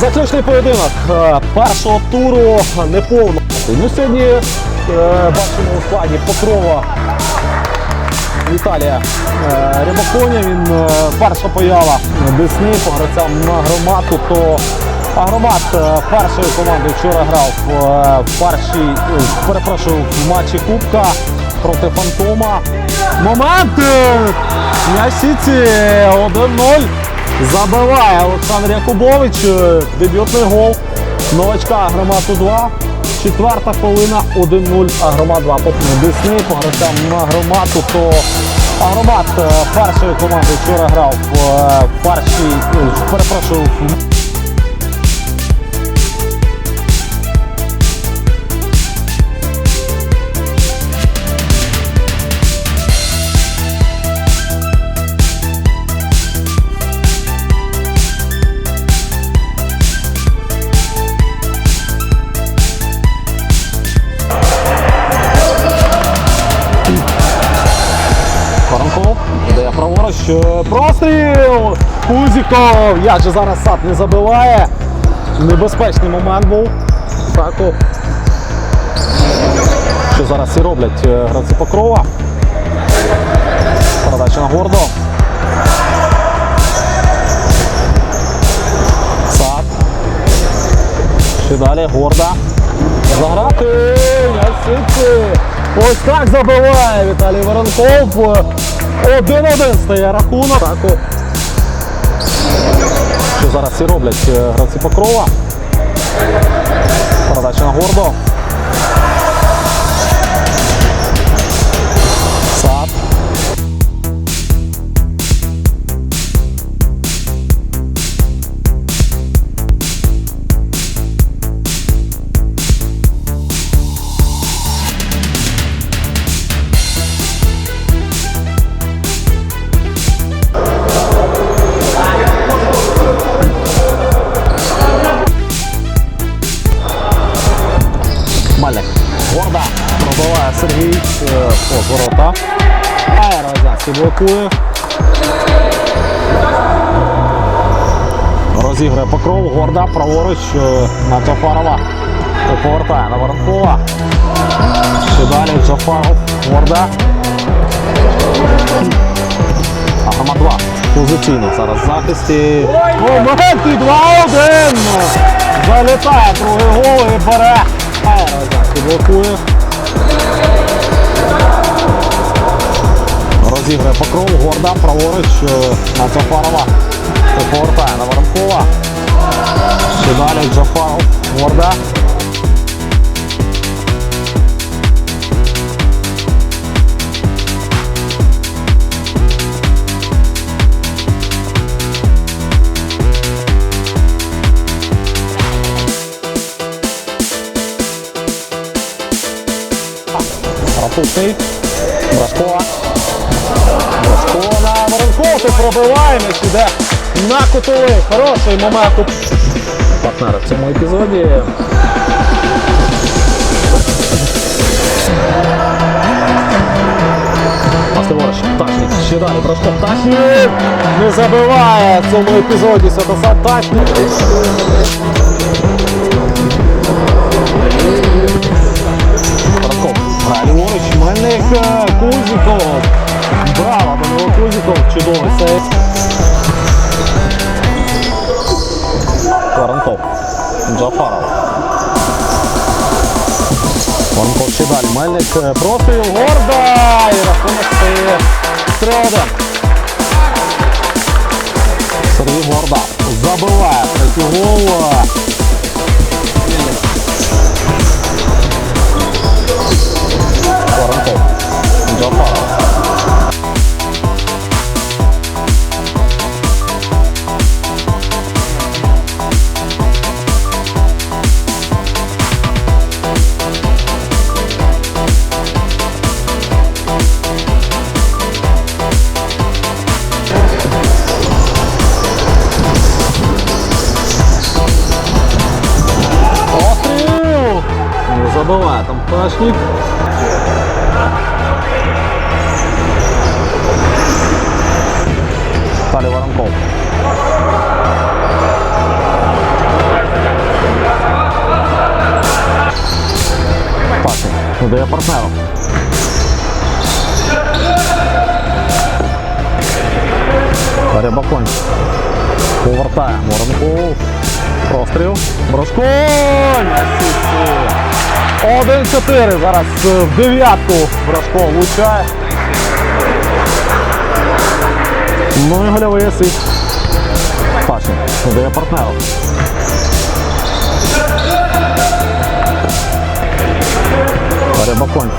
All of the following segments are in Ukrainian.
Заключний поєдинок е, першого туру неповно. Ну, сьогодні е, бачимо у складі Покрова Віталія е, Рябаконя. Він е, перша поява Десни по гравцям на громаду. То Агромат першої команди вчора грав в першій, перепрошую, в матчі Кубка проти Фантома. Момент! е, Сіці 1-0. Забиває Олександр Якубович. е, Дебютний гол. Новачка Агромату 2. Четверта хвилина 1-0. Агромат 2 Потім Десни по гравцям на Агромату. То Агромат е, першої команди вчора грав в е, першій, е, перепрошую, в Воронков дає праворуч. е, Простріл! Кузіков! Як же зараз сад не забиває. Небезпечний момент був. Таку. Що зараз і роблять е, гравці Покрова. Передача на гордо. Сад. Ще далі горда. Заграти! Ось так забиває Віталій Воронков. Один-один стає рахунок. Так, Що зараз і роблять е, гравці Покрова. Передача на гордо. Аерозянський блокує. Розігрує покров. Горда. Праворуч е, на Джафарова. Повертає на Воронкова. Ще далі Джафаров. Горда. Агама 2. Позиційно зараз захисті. Момент і 2-1. Залітає другий гол і бере. Блокує. Розігрує покров, горда, праворуч е, на Джафарова. Повертає на Воронкова. Ще далі Джафаров. Горда. Рапутний. Брашко. Брашко на Воронков. Ти іде на кутовий. Хороший момент. тут. В цьому епізоді. Пташник. Ще далі. Брашко. Пташник. Не забиває в цьому епізоді Святослав Пташник. Воронков. Грає. Мельник е, Кузіков. Браво, Данило Кузіков. Чудовий сейф. Воронков. Джафаров. Воронков ще далі. Мельник е. Горда. І рахунок стає 3-1. Сергій Горда забиває третій гол. Слабовато. Порошник. Стали воронков. Паша, ну да я портал Рябаконь. Повертаємо. Воронков. Прострел. Брошконь! Асісти! 1-4. Зараз в дев'ятку Брашко влучає. Ну і гольовий асист. Пашин. Дає партнеру. Рябаконь.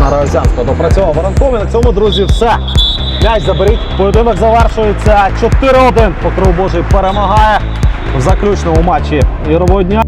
На Розянського. Допрацьовував Воронков. І на цьому, друзі, все. М'яч заберіть. Поєдинок завершується 4-1. Покров Божий перемагає в заключному матчі ігрового дня.